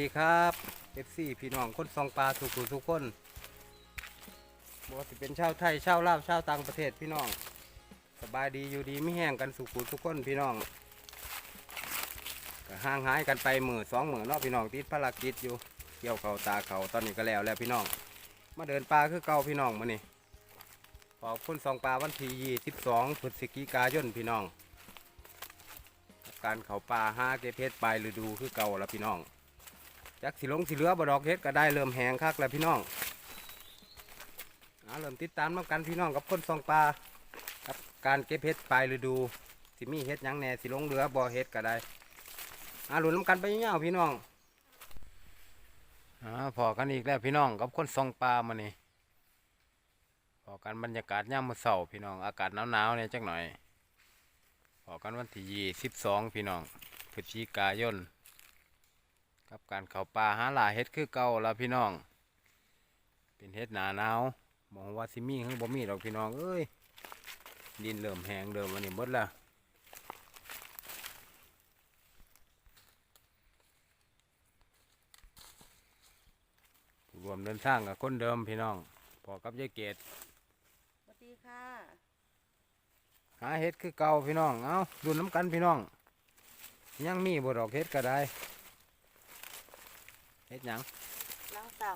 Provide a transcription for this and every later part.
ดีครับเอฟซีพี่น้องคนซองปลาทุกผู้ทุกคนบ่ว่าสิเป็นชาวไทยชาวลาวชาวต่างประเทศพี่น้อง สบายดีอยู่ดีไม่แห้งกันสุขุทุกคนพี่น้องก็ห่างหายกันไปหมือสองหมือเนาะพี่น้องติดภารกิจอยู่เกี่ยวเขาตาเขาตอนนี้ก็แล้วแล้วพี่น้อง มาเดินป่าคือเก่าพี่น้องมานี่ขอบคุณซองปลาวันที่ยี่สิบสองพฤศจิกายนพี่น้อง การเขาป่าห้าเก็บเพชรปลายฤดูคือเก่าแล้วพี่น้อง จักสิลงสิเหลือบดอกเฮ็ดก็ได้เริ่มแหงคักแล้วพี่น้องเอาเริ่มติดตามน้ำกันพี่น้องกับคนซองปลากับการเก็บเฮ็ดปลายฤดูสิมีเฮ็ดยังแหน่สิลงเหลือบ่เฮ็ดก็ได้อาหลุนน้ำกันไปยาวๆพี่น้องอ่าพอกันอีกแล้วพี่น้องกับคนซองปลามานี่พอกันบรรยากาศย่ามมื้อเช้าพี่น้องอากาศหนาวๆเนี่ยจักหน่อยพอกันวันที่ยี่สิบสองพี่น้องพฤศจิกายน กับการเขาป่าหาหลาเฮ็ดคือเก่าแล้วพี่น้อง เป็นเฮ็ดหนาหนาวมองว่าซิมีข้างบ่มีดอกพี่น้องเอ้ยดินเริ่มแห้งเริ่มวันนี้หมดแล้วรวมเดินทางกับคนเดิมพี่น้องพอกับยายเกดสวัสดีค่ะ หาเฮ็ดคือเก่าพี่น้อง เอาดูน้ำกันพี่น้อง ยังมีบ่ดอกเฮ็ดก็ได้ เฮ็ดหยังล้างต่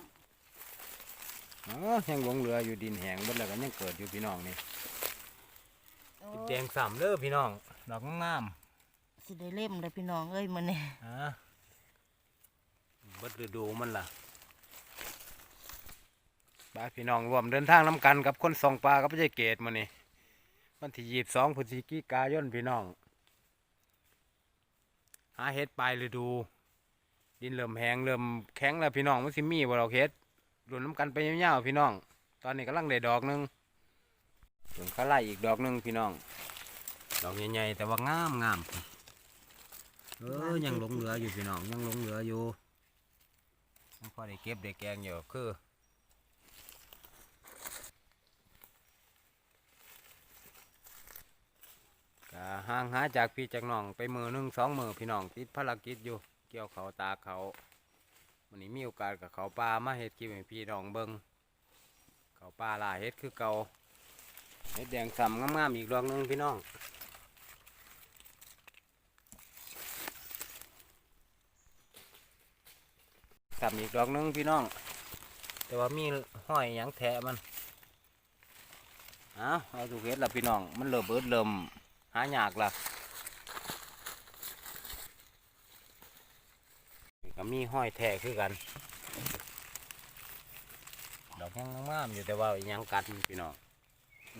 อ๋อยังหลงเหลืออยู่ดินแห้งเบิดแล้วก็ยังเกิดอยู่พี่น้องนี่ำแดงสามเด้อพี่น้อง ดอกงามสิได้เล่มเลยพี่น้องเอ้ยมันเนี่ยๆอ่าเบิดฤดูมันล่ะบายพี่น้องรวมเดินทางน้ำกันกับคนส่องปลากับพระเจ้าเกตมานี่วันที่ยี่สิบสองพฤศจิกายนพี่น้อง หาเฮ็ดปลายฤดู ดินเริ่มแห้งเริ่มแข็งแล้วพี่น้องมันสิมีบ่ดอกเฮ็ดรวมน้ำกันไปยาวๆพี่น้อง ตอนนี้กำลังได้ดอกหนึงถึงข้าไล่อีกดอกหนึงพี่น้อง ดอกใหญ่ๆแต่ว่างามงามเออยังหลงเหลืออยู่พี่น้องยังหลงเหลืออยู่ยังพอได้เก็บได้แกงอยู่คือห่างหาจากพี่จากน้องไปมือหนึ่งสองมือพี่น้องติดภารกิจอยู่ กี่ยวเขาตาเขาวันนี้มีโอกาสกับเขาปลามาเฮ็ดคลิปให้พี่น้องเบิงเขาปลาลายเฮ็ดคือเกาเฮ็ดแดงส่ำงามๆอีกดอกหนึงพี่น้องสับอีกดอกหนึงพี่น้อง แต่ว่ามีห้อยยังแทะมันเอาเอาถูเฮ็ดละพี่น้องมันเริ่มเบิดเริ่มหายากละนี่ก็ มีห้อยแทะคือกัน ดอกยังงามอยู่แต่ว่ายังกัดพี่น้อง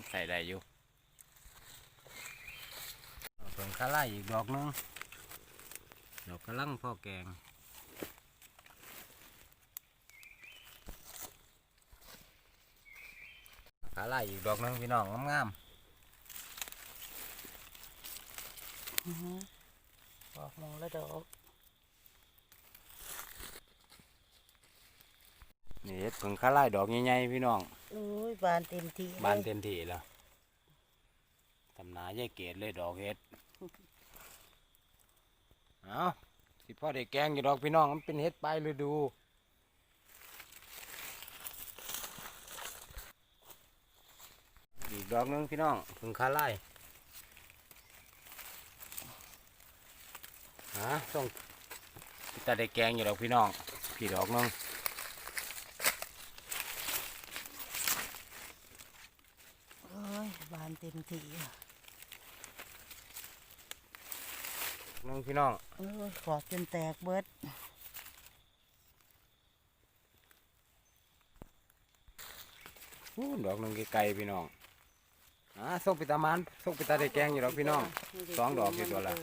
ใส่ได้อยู่เอาเพิ่งคาไล่อีกดอกนึงดอกกระลังพ่อแกงขาไล่อีกดอกนึงพี่น้องงามอือหือออกมองแล้วดอก นี่เฮ็ดเพิ่งขาไล่ดอกใหญ่ๆพี่น้องโอ้ยบานเต็มที่บานเต็มที่แล้วตำนาใหญ่เกตเลยดอกเฮ็ดเอาสิพ่อได้แกงอยู่ดอกพี่น้องมันเป็นเฮ็ดปลายฤดูอีกดอกหนึงพี่น้องเพิ่งขาไล่ฮะต้องจะได้แกงอยู่ดอกพี่น้องพี่ดอกหนึง โอ้ยบาน เต็มที่อะหนึงพี่น้องโอ้ยขอบจนแตกเบิดอู้ดอกหนึงไกลๆพี่น้องอ่าส่งไปตามันส่งไปตาได้แกงอยู่ดอกพี่น้องสองดอกอยู่ตัวละ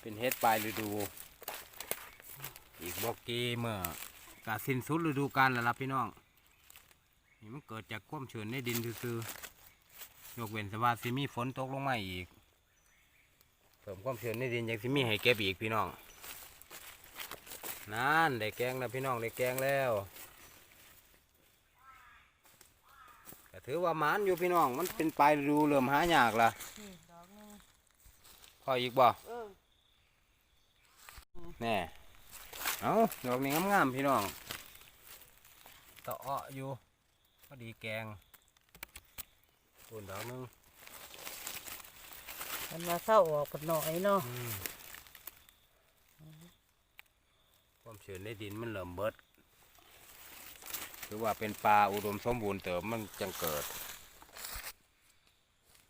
เป็นเฮ็ดปลายฤดู อีกบอกกีเมื่อกาสิ้นสุดฤดูกาลแล้วล่ะพี่น้องนี่มันเกิดจากความชื้นในดินซื่อๆ ยกเว้นสว่าสิมีฝนตกลงมาอีกเพิ่มความชื้นในดินยังสิมีให้เก็บอีกพี่น้องนั่นได้แกงแล้วพี่น้องได้แกงแล้วก็ถือว่าหมานอยู่พี่น้องมันเป็นปลายฤดูเริ่มหายากละนี่ดอกหนึงพออีกบ่เออแน่เอาดอกนี้งามๆพี่น้องตะเอ้ออยู่พอดีแกง ปูนดอกหนึงมันมาเศร้าออกกันหน่อยเนาะอืมความชื้นในดินมันเริ่มเบิดถือว่าเป็นปลาอุดมสมบูรณ์เติมมันจังเกิด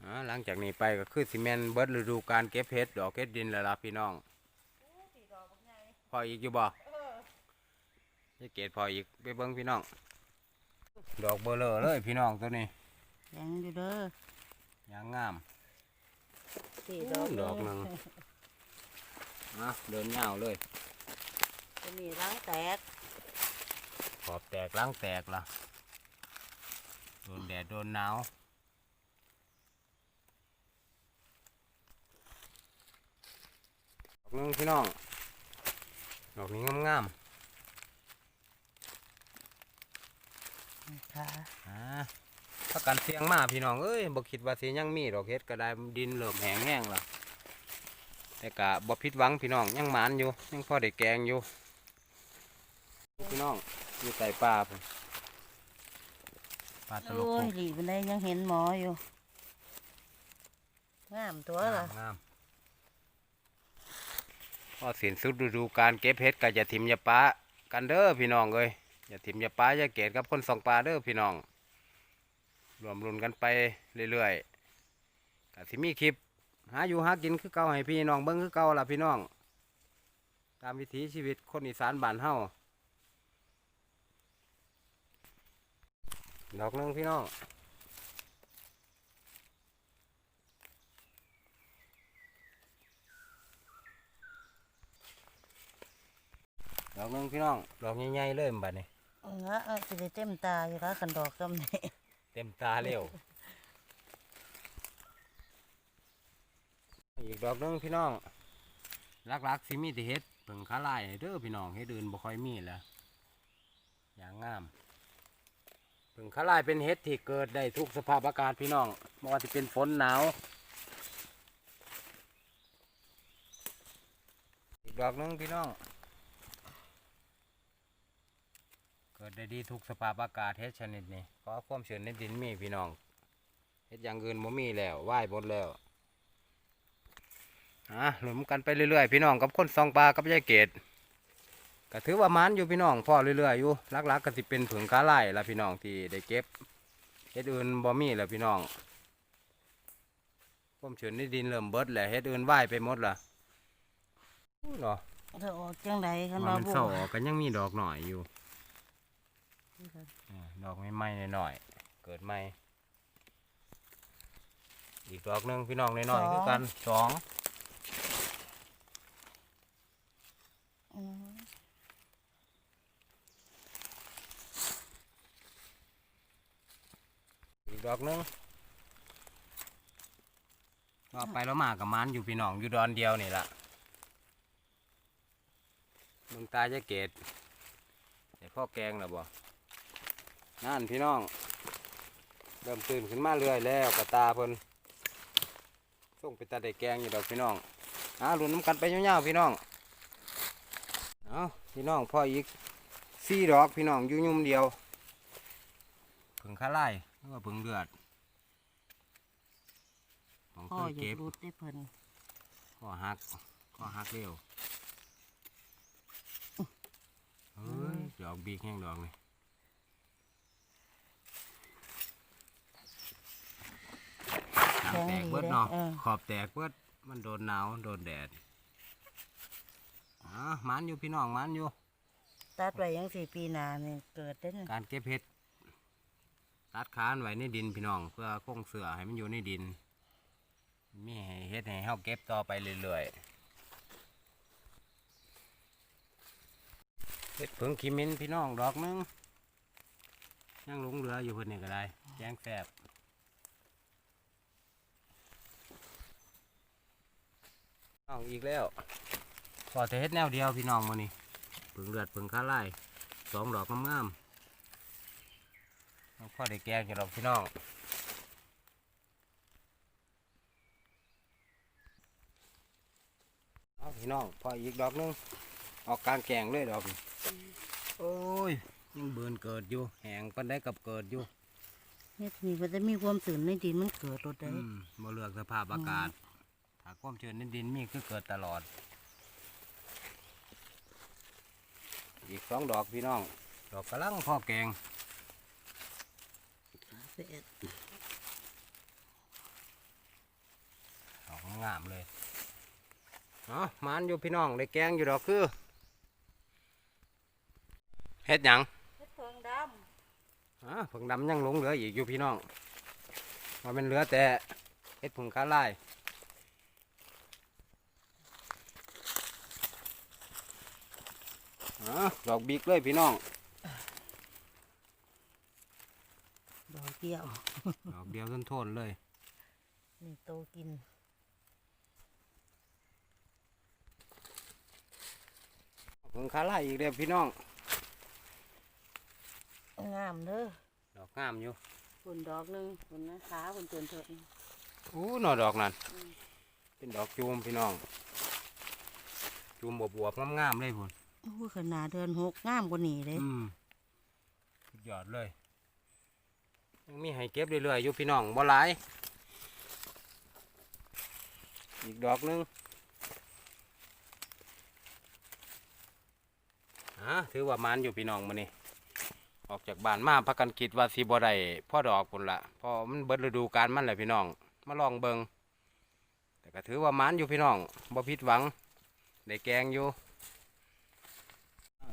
อ่าหลังจากนี้ไปก็คือซีเมนต์เบิดฤดูการเก็บเห็ดดอกเห็ดดินแล้วล่ะพี่น้องพออีกอยู่บ่จะเกตพออีกไปเบิ้งพี่น้อง ดอกเบลอเลยพี่น้องตัวนี้ ยังอยู่เด้อยางงามสี่ดอกดอกหนึ่งนะเดินเงาวเลยจะมีรังแตกขอบแตกล้างแตกละโดนแดดโดนหนาวดอกหนึงพี่น้องดอกนี้งามค่ะๆอ่า ถ้ากันเสียงมาพี่น้องเอ้ยบ่คิดว่าสิยังมีดอกเฮ็ดก็ได้ดินเริ่มแห้งแห้งและแต่กะบ่ผิดหวังพี่น้องยังหมานอยู่ยังพอได้แกงอยู่ พี่น้องอยู่ใต้ป่าพุ่นป่าตลกโอ้พุ่ยนหลีบันไดยังเห็นหมออยู่ งามตัวล่ะงามพอสิ้นสุดฤดูการเก็บเห็ดก็จะถิ่มอยาป้ากันเด้อพี่น้องเอ้ยอย่าถิ่มอยาป้าอย่าเกตกับคนสองปลาเด้อพี่น้อง รวมรุนกันไปเรื่อยๆก็สิมีคลิป หาอยู่หากินคือเก่าให้พี่น้องเบิ้งคือเก่าล่ะพี่น้อง ตามวิถีชีวิตคนอีสานบ้านเฮาดอกนึงพี่น้องดอกนึงพี่น้องดอกใหญ่ๆเลยบัดนี้เออเออจะได้เต็มตาอยู่ละกันดอกกำนี้ เต็มตาเร็ว อีกดอกนึงพี่น้องลักๆสิมีแต่เฮ็ดเพิ่งขาลายเด้อพี่น้องเฮ็ดอื่นบ่ค่อยมีแล้วอย่างงามเพิ่งขาลายเป็นเฮ็ดที่เกิดได้ทุกสภาพอากาศพี่น้องไม่ว่าจะเป็นฝนหนาวอีกดอกนึงพี่น้อง เกิดได้ดีทุกสภาพอากาศเฮ็ดชนิดนี้เพราะความชื้นในดินมีพี่น้องเฮ็ดอย่างอื่นบ่มีแล้วไหว้หมดแล้วอะหลุมกันไปเรื่อยๆ พี่น้องกับคนซองปลากับยายเกดก็ถือว่ามันอยู่พี่น้องพ่อเรื่อยๆอยู่หลักๆก็สิเป็นผึ่งค้าไล่ละพี่น้องที่ได้เก็บเฮ็ดอื่นบ่มีแล้วพี่น้องความชื้นในดินเริ่มเบิดแล้วเฮ็ดอื่นไหว้ไปหมดละอู้เนาะเธอออกจังไดกันว่าว่ามันบัเศร้าวออกกันยังมีดอกหน่อยอยู่ อ่าดอกไม่ไหม้หน่อยๆเกิดใหม่อีกดอกหนึ่งพี่น้องน้อยๆคือกันสองอืมอีกดอกหนึ่งก็ไปแล้วมากับมันอยู่พี่น้องอยู่ดอนเดียวนี่ละเมึงตาจะเกตแต่พ่อแกงหรอบ่ นั่นพี่น้อง เริ่มตื่นขึ้นมาเรื่อยแล้วกระตาเพิ่นส่งไปตาได้แกงอยู่ดอกพี่น้องอ่าลุ้นน้ำกันไปยาวๆพี่น้องเอาพี่น้องพ่ออีกสี่ดอกพี่น้องอยู่ยุ่มเดียวผึ่งข้าไล่หรือว่าผึ่งเลือดของพ่อเคยอยู่เก็บรุดได้เพิ่นข้อหักข้อหักเร็วเฮ้ยดอกบีกแห้งดอกนี่หางแตกเบิดเนาะเออขอบแตกเบิดมันโดนหนาวโดนแดดอ่ามันอยู่พี่น้องมันอยู่ ตัดไว้ยังสี่ปีหนาเนี่ยเกิดได้เนี่ยการเก็บเห็ดตัดค้านไว้ในดินพี่น้อง เพื่อคงเสือให้มันอยู่ในดิน มีให้เห็ดให้เฮาเก็บต่อไปเรื่อยๆเห็ดผึ่งขีมินพี่น้องดอกหนึงยังหลงเหลืออยู่เพิ่นนี่ก็ได้แจ้งแสบ เอาอีกแล้วพอจะเฮ็ดแนวเดียวพี่น้องมื้อนี้ผึ่งเลือดผึ่งข้าไล่สองดอกงามๆเอาพ่อได้แกงอยู่ดอกพี่น้องเอาพี่น้องพ่ออีกดอกหนึงเอาออกกลางแกงเลยดอกนี่โอ้ยยังเบินเกิดอยู่แหงปันได้กับเกิดอยู่เฮ็ดนี่มันจะมีความตื่นในดินมันเกิดรถได้อืมบ่เลือกสภาพอากาศ ถ้าความชื้นในดินมีคือเกิดตลอด อีกสองดอกพี่น้อง ดอกกระลังพ่อแกงเสร็จดอกงามเลยเนาะมันอยู่พี่น้องได้แกงอยู่ดอกคือเฮ็ดหยังเฮ็ดเพิงดอ่าผงดำยังหลงเหลืออีกอยู่พี่น้องว่ามันเหลือแต่เฮ็ดผงคาไล่อ่า ดอกบิ๊กเลยพี่น้องำดอกเดียว ดอกเดียวทนๆเลย นี่โตกินผงคาไล่อีกเดียวพี่น้อง งามเด้อ ดอกงามอยู่คนดอกหนึงคนนะขาคนเตือนเถิดอู้หน่อดอกนั่น เป็นดอกจูมพี่น้อง จูมบวบๆงามๆเลยพุ่น โอ้ขนาดเดือนหกงามกว่านี้เลยอืมสุดยอดเลยยังมีให้เก็บเรื่อยๆอยู่พี่น้องบ่หลาย อีกดอกหนึงอะถือว่ามันอยู่พี่น้องมื้อนี้ ออกจากบ้านมาพักกันคิดว่าสิบ่ได้พ่อดอกพุ่นละเพอมันเบิดฤดูกาลมันแหละพี่น้อง มาลองเบิงแต่ก็ถือว่ามันอยู่พี่น้องบ่ผิดหวังได้แกงอยู่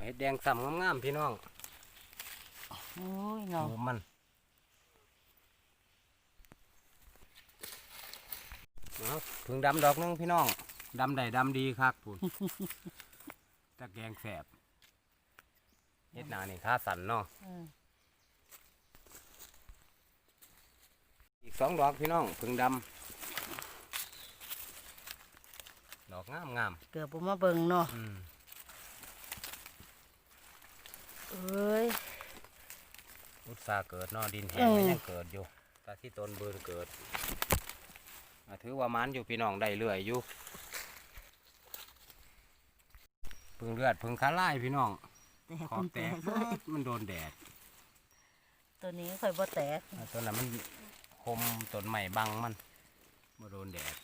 เอาเห็ดแดงซ้ำงามๆพี่น้องโอ้ยเนาะโอ้มันเอาถึงดำดอกหนึงพี่น้องดำใดดำดีคักพูนตะแกงแสบเฮ็ดหนานี่ค่าสันเนาะเอออีกสองดอกพี่น้องถึงดำดอกงามงามเกือบบ่มาเบิ่งเนาะๆอืม เอ้ยอุตสาห์เกิดเนาะดินแห้งเออมันยังเกิดอยู่ตาที่ต้นเบิร์นเกิดอะถือว่ามันอยู่พี่น้องได้เรื่อยอยู่พึ่งเลือดพึ่งขาไล่พี่น้องแต่ขอคุบณแตแตกกเลยมันโดนแดดตัวนี้ค่อยบ่แตกอะต้นนั้นมันคมต้นใหม่บังมันมาโดนแดด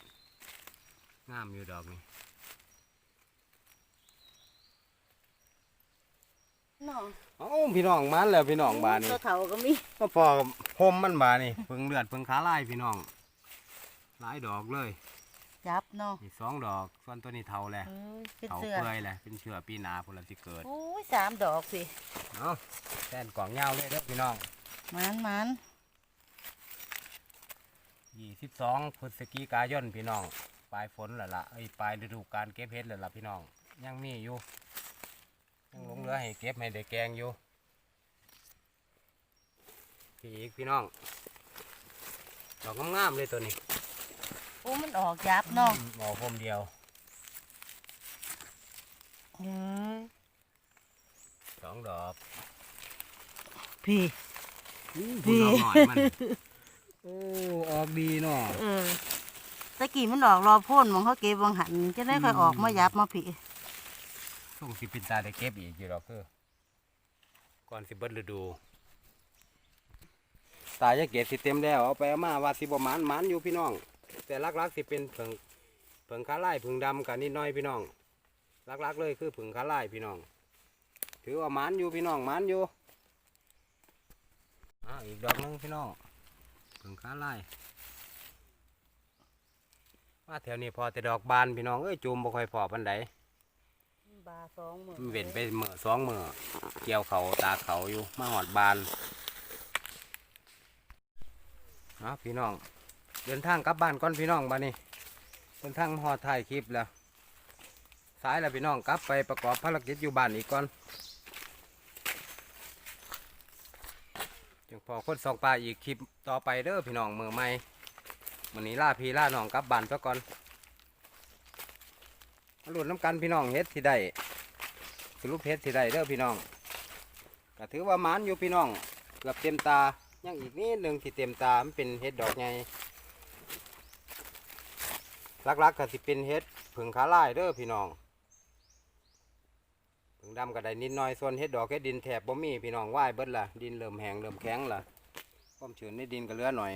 งามอยู่ดอกนี่ นาะเอ้าพี่น้องมันแล้วพี่น้องบานนี่ตัวเฒ่าก็มีก็พอคมมันบานี่พึ่งเลือดพึ่งขาไล่พี่น้องหลายดอกเลยจับเนาะอีกสองดอกส่วนตัวนี้เทาแหละเอ้ยเป็นเทาเสือเปื่อยแหละเป็นเชื้อปีหนาพนละที่เกิดโอ้ยสามดอกสิเอาแทนกล่องเงาเลยเด้อพี่น้องมันมันยี่สิบสองพฤศจิกายนพี่น้องปลายฝนแล้วล่ะไอ้ยปลายฤดูกาลเก็บเห็ดแล้วล่ะพี่น้อง ยังมีอยู่ ยังหลงเหลือให้เก็บให้ได้แกงอยู่ พี่อีกพี่น้อง ดอกงามๆเลยตัวนี้โอ้มันออกยับเนาะหมอพรมเดียวเอ้ยสองดอกพี่ อู้พี่ดอกหน่อยมัน โอ้ออกดีเนาะเออตะกี้มันออกรอพ่นมองเขาเก็บบางหันจะได้ค่อยออกมายับมาผีส่ งสิเป็นตาได้เก็บอีกอยู่ดอกคือก่อนสิเบิดฤดู ตายจะเกศสิเต็มแล้วเอาไปเอามาว่าสิบหมานหมานอยู่พี่น้อง แต่ลักๆสิเป็นเผิงเผิงขาไล่ผึ่งดำกันนิดหน้อยพี่น้องลักๆเลยคือผึ่งขาไล่พี่น้อง ถือว่าหมานอยู่พี่น้องหมานอยู่อ่าอีกดอกหนึงพี่น้องผึ่งขาไล่ว่าแถวนี้พอแต่ดอกบานพี่น้องเอ้ยจูมบ่ค่อยพอปันใด บาสองหมื่นมันเว้นไปเมือสองเมือเกี่ยวเขาตาเขาอยู่มาหอดบานเอาพี่น้อง เดินทางกลับบ้านก่อนพี่น้องบานนี้เดินทางหอดถ่ายคลิปแล้วสายแล้วพี่น้องกลับไปประกอบภารกิจอยู่บ้านอีกก่อนจึงพอคนสองปลาอีกคลิปต่อไปเด้อพี่น้องมือใหม่วันนี้ล่าพี่ล่าน้องกลับบ้านซะก่อน มาลุ้นน้ำกันพี่น้องเฮ็ดที่ได้สรุปเฮ็ดที่ได้เด้อพี่น้องก็ถือว่ามานอยู่พี่น้องเกือบเต็มตายังอีกนิดหนึ่งที่เต็มตามันเป็นเห็ดดอกใหญ่ลักๆก็สิเป็นเห็ดผึ่งขาลายเด้อพี่น้องถึงดำก็ได้นิดหน่อยส่วนเฮ็ดดอกเฮ็ดดินแถบบ่มีพี่น้องว่ายเบิดละดินเริ่มแห้งเริ่มแข็งละความชื้นในดินก็เหลือหน่อย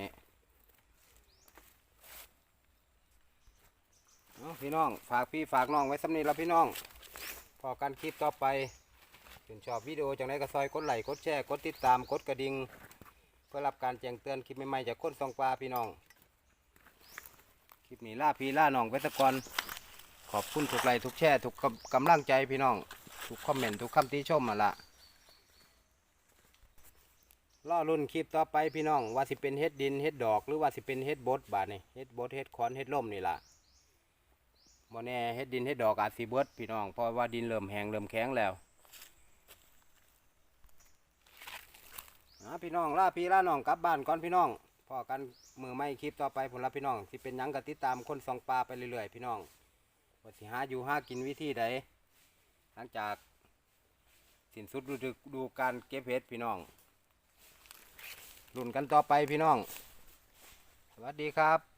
เอาพี่น้องฝากพี่ฝากน้องไว้สำนีแล้วพี่น้อง พอกันคลิปต่อไปถ้าชอบวิดีโอจังไรก็ซอยกดไลค์กดแชร์กดติดตามกดกระดิ่งเพื่อรับการแจ้งเตือนคลิปใหม่ๆจากคนสองปลาพี่น้อง คลิปนี้ล่าพี่ล่าน้องไว้ตะกอนขอบคุณทุกไลค์ทุกแชร์ทุกกำลังใจพี่น้อง ทุกคอมเมนต์ทุกคำติชมมาละล่อรุ่นคลิปต่อไปพี่น้อง ว่าสิเป็นเฮ็ดดินเฮ็ดดอกหรือว่าสิเป็นเฮ็ดบดบาดนี่เฮ็ดบดเฮ็ดคอนเฮ็ดล่มนี่ล่ะ บ่แน่เฮ็ดดินเฮ็ดดอกอาจสิเบิดพี่น้องเพราะว่าดินเริ่มแห้งเริ่มแข็งแล้วอ่าพี่น้องล่าพี่ล่าน้องกลับบ้านก่อนพี่น้องพอกันมือไม่คลิปต่อไปผลลัพธ์พี่น้องสิเป็นยังกติดตามคนสองปลาไปเรื่อยๆพี่น้องว่าสิหาอยู่หากินวิธีใดหลังจากสิ้นสุดดูดูการเก็บเห็ดพี่น้องรุ่นกันต่อไปพี่น้อง สวัสดีครับ